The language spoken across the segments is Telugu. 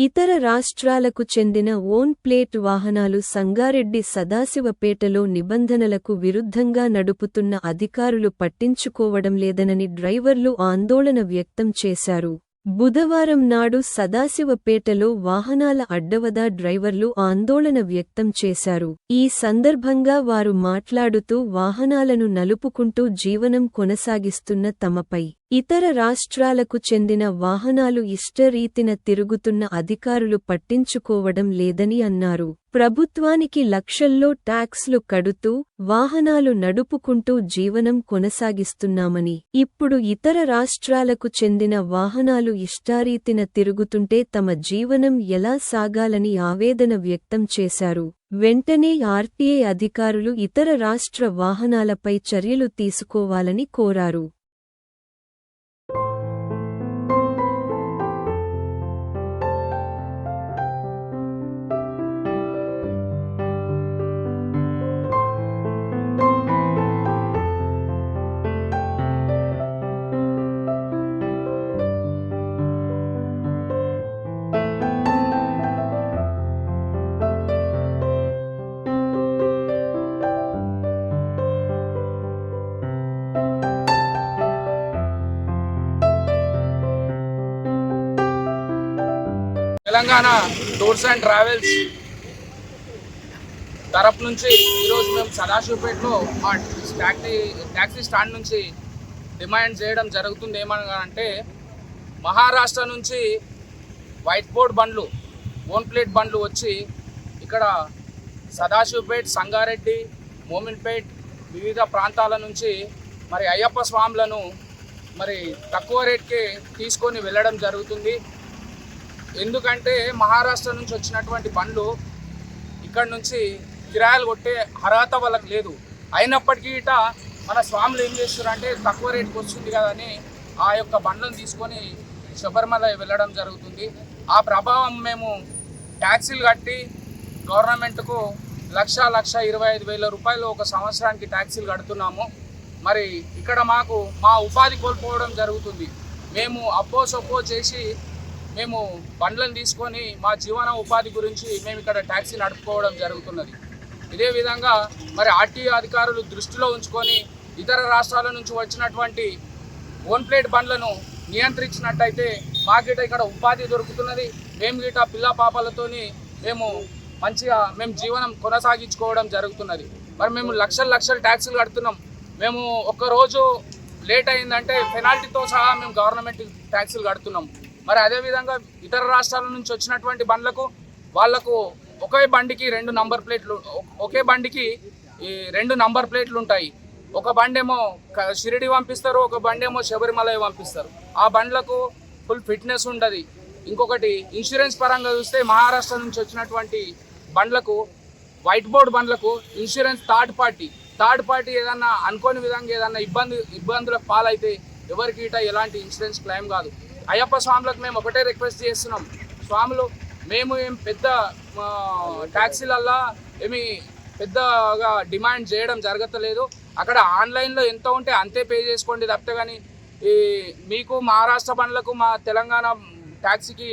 ఇతర రాష్ట్రాలకు చెందిన ఓన్ ప్లేట్ వాహనాలు సంగారెడ్డి సదాశివపేటలో నిబంధనలకు విరుద్ధంగా నడుపుతున్న అధికారులు పట్టించుకోవడం లేదనని డ్రైవర్లు ఆందోళన వ్యక్తం చేశారు. బుధవారం నాడు సదాశివపేటలో వాహనాల అడ్డవదా డ్రైవర్లు ఆందోళన వ్యక్తం చేశారు. ఈ సందర్భంగా వారు మాట్లాడుతూ వాహనాలను నలుపుకుంటూ జీవనం కొనసాగిస్తున్న తమపై ఇతర రాష్ట్రాలకు చెందిన వాహనాలు ఇష్టరీతిన తిరుగుతున్న అధికారులు పట్టించుకోవడం లేదని అన్నారు. ప్రభుత్వానికి లక్షల్లో ట్యాక్స్లు కడుతూ వాహనాలు నడుపుకుంటూ జీవనం కొనసాగిస్తున్నామని ఇప్పుడు ఇతర రాష్ట్రాలకు చెందిన వాహనాలు ఇష్టారీతిన తిరుగుతుంటే తమ జీవనం ఎలా సాగాలని ఆవేదన వ్యక్తం చేశారు. వెంటనే ఆర్టీఏ అధికారులు ఇతర రాష్ట్ర వాహనాలపై చర్యలు తీసుకోవాలని కోరారు. తెలంగాణ టూర్స్ అండ్ ట్రావెల్స్ తరపు నుంచి ఈరోజు మేము సదాశివపేటలో మా ట్యాక్సీ ట్యాక్సీ స్టాండ్ నుంచి డిమాండ్ చేయడం జరుగుతుంది ఏమనగా అంటే మహారాష్ట్ర నుంచి వైట్ బోర్డ్ బండ్లు ఓన్ ప్లేట్ బండ్లు వచ్చి ఇక్కడ సదాశివపేట్ సంగారెడ్డి మోమిన్పేట్ వివిధ ప్రాంతాల నుంచి మరి అయ్యప్ప స్వాములను మరి తక్కువ రేట్కి తీసుకొని వెళ్ళడం జరుగుతుంది. ఎందుకంటే మహారాష్ట్ర నుంచి వచ్చినటువంటి బండ్లు ఇక్కడ నుంచి కిరాయలు కొట్టే అర్హత వాళ్ళకి లేదు. అయినప్పటికీ ఇట మన స్వాములు ఏం చేస్తున్నారు అంటే తక్కువ రేటుకి వస్తుంది కదా అని ఆ యొక్క బండ్లను తీసుకొని శబరిమల వెళ్ళడం జరుగుతుంది. ఆ ప్రభావం మేము ట్యాక్సీలు కట్టి గవర్నమెంట్కు లక్ష లక్ష ఇరవై ఐదు వేల రూపాయలు ఒక సంవత్సరానికి ట్యాక్సీలు కడుతున్నాము. మరి ఇక్కడ మాకు మా ఉపాధి కోల్పోవడం జరుగుతుంది. మేము అప్పో సొప్పో చేసి మేము బండ్లను తీసుకొని మా జీవన ఉపాధి గురించి మేము ఇక్కడ ట్యాక్సీ నడుపుకోవడం జరుగుతున్నది. ఇదే విధంగా మరి ఆర్టీఓ అధికారులు దృష్టిలో ఉంచుకొని ఇతర రాష్ట్రాల నుంచి వచ్చినటువంటి ఓన్ ప్లేట్ బండ్లను నియంత్రించినట్టయితే మాకిట ఇక్కడ ఉపాధి దొరుకుతున్నది. మేము గిట పిల్ల పాపలతోని మేము మంచిగా మేము జీవనం కొనసాగించుకోవడం జరుగుతున్నది. మరి మేము లక్షల లక్షల ట్యాక్సీలు కడుతున్నాం. మేము ఒక్కరోజు లేట్ అయిందంటే పెనాల్టీతో సహా మేము గవర్నమెంట్ ట్యాక్సీలు కడుతున్నాం. మరి అదేవిధంగా ఇతర రాష్ట్రాల నుంచి వచ్చినటువంటి బండ్లకు వాళ్ళకు ఒకే బండికి రెండు నంబర్ ప్లేట్లు ఒకే బండికి ఈ రెండు నంబర్ ప్లేట్లు ఉంటాయి. ఒక బండేమో షిరిడి పంపిస్తారు ఒక బండేమో శబరిమల పంపిస్తారు. ఆ బండ్లకు ఫుల్ ఫిట్నెస్ ఉండదు ఇంకొకటి ఇన్సూరెన్స్ పరంగా చూస్తే మహారాష్ట్ర నుంచి వచ్చినటువంటి బండ్లకు వైట్ బోర్డ్ బండ్లకు insurance third party. Third party ఏదన్నా అనుకోని విధంగా ఏదన్నా ఇబ్బంది ఇబ్బందులకు పాలైతే ఎవరికి ఇట ఎలాంటి ఇన్సూరెన్స్ క్లెయిమ్ కాదు. అయ్యప్ప స్వాములకు మేము ఒకటే రిక్వెస్ట్ చేస్తున్నాం. స్వాములు మేము ఏం పెద్ద ట్యాక్సీలల్లా ఏమి పెద్దగా డిమాండ్ చేయడం జరగట్లేదు. అక్కడ ఆన్లైన్లో ఎంత ఉంటే అంతే పే చేసుకోండి తప్పితే కానీ ఈ మీకు మహారాష్ట్ర బండ్లకు మా తెలంగాణ ట్యాక్సీకి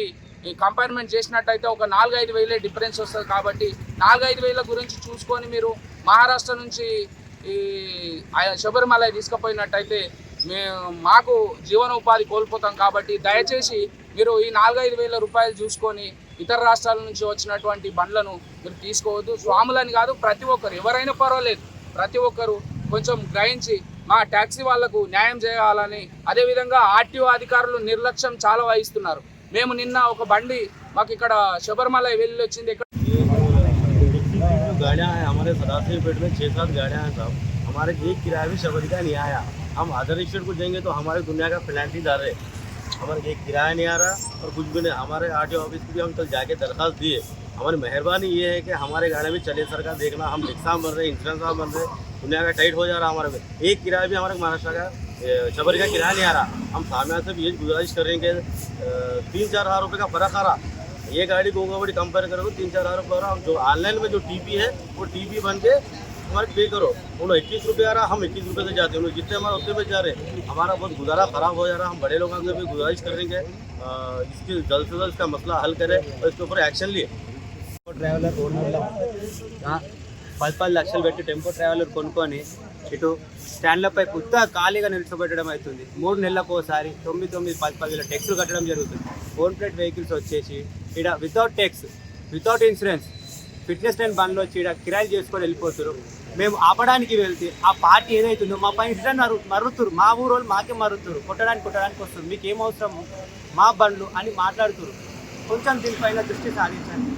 ఈ కంపేర్మెంట్ చేసినట్టయితే ఒక నాలుగైదు వేలే డిఫరెన్స్ వస్తుంది కాబట్టి నాలుగైదు వేల గురించి చూసుకొని మీరు మహారాష్ట్ర నుంచి ఈ శబరిమల తీసుకుపోయినట్టయితే మాకు జీవనోపాధి కోల్పోతాం కాబట్టి దయచేసి మీరు ఈ నాలుగైదు వేల రూపాయలు చూసుకొని ఇతర రాష్ట్రాల నుంచి వచ్చినటువంటి బండ్లను మీరు తీసుకోవద్దు స్వాములని కాదు ప్రతి ఒక్కరు ఎవరైనా పర్వాలేదు ప్రతి ఒక్కరు కొంచెం గ్రహించి మా ట్యాక్సీ వాళ్లకు న్యాయం చేయాలని అదేవిధంగా ఆర్టీఓ అధికారులు నిర్లక్ష్యం చాలా వహిస్తున్నారు మేము నిన్న ఒక బండి మాకు ఇక్కడ శబరిమల వెళ్ళి వచ్చింది ఇక్కడ गाड़ियाँ हैं हमारे सदाशिव पेट में छः सात गाड़ियाँ हैं साहब हमारे एक किराया भी शबरी का नहीं आया हम अदर स्टेट को जाएँगे तो हमारे दुनिया का पेनल्टी डाल रहे हमारे एक किराया नहीं आ रहा और कुछ भी नहीं। हमारे आर ऑफ़िस की भी हम कल जाके दरखास्त दिए। हमारी मेहरबानी ये है कि हमारे गाड़ी में चले सरकार देखना हम रिक्शा बन रहे इंश्योरेंस बन रहे दुनिया का टाइट हो जा रहा हमारे में। एक किराया भी हमारे महाराष्ट्र का ए, का किराया नहीं आ रहा। हम सामने से ये गुजारिश कर रहे हैं कि तीन चार हज़ार रुपये का फ़र्क आ रहा। ये गाड़ी गोगा बड़ी कंपेयर करोगे तीन चार हज़ार रुपये हो रहा। जो ऑनलाइन में जो टीपी है वो टीपी बन के हमारे पे करो उन्होंने इक्कीस रुपये आ रहा हम इक्कीस रुपये से जाते हैं उन्होंने जितने हमारे उतने पे जा रहे हैं हमारा बहुत गुजारा खराब हो जा रहा है हम बड़े लोगों से भी गुजारिश करेंगे अ, इसकी जल्द से जल्द इसका मसला हल करें और इसके ऊपर एक्शन लिए ట్రావెలర్ ఓనర్లో పది పది లక్షలు పెట్టి టెంపో ట్రావెలర్ కొనుక్కొని ఇటు స్టాండ్లపై కొత్త ఖాళీగా నిలిచిపెట్టడం అవుతుంది మూడు నెలలకు ఒకసారి తొమ్మిది తొమ్మిది పది పదిలో టెక్స్లు కట్టడం జరుగుతుంది ఓన్ ప్లేట్ వెహికల్స్ వచ్చేసి ఇక్కడ without tax without insurance fitness ten బండ్లో వచ్చి కిరాయిలు చేసుకొని వెళ్ళిపోతారు. మేము ఆపడానికి వెళ్తే ఆ పార్టీ ఏదైతుందో మా పైన రిటర్న్ మరు మరుతురు మా ఊరు వాళ్ళు మాకే మరుతురు. కొట్టడానికి కొట్టడానికి వస్తుంది మీకు ఏం అవసరము? మా బండ్లు అని మాట్లాడుతురు. కొంచెం దీనిపైన దృష్టి సారించండి.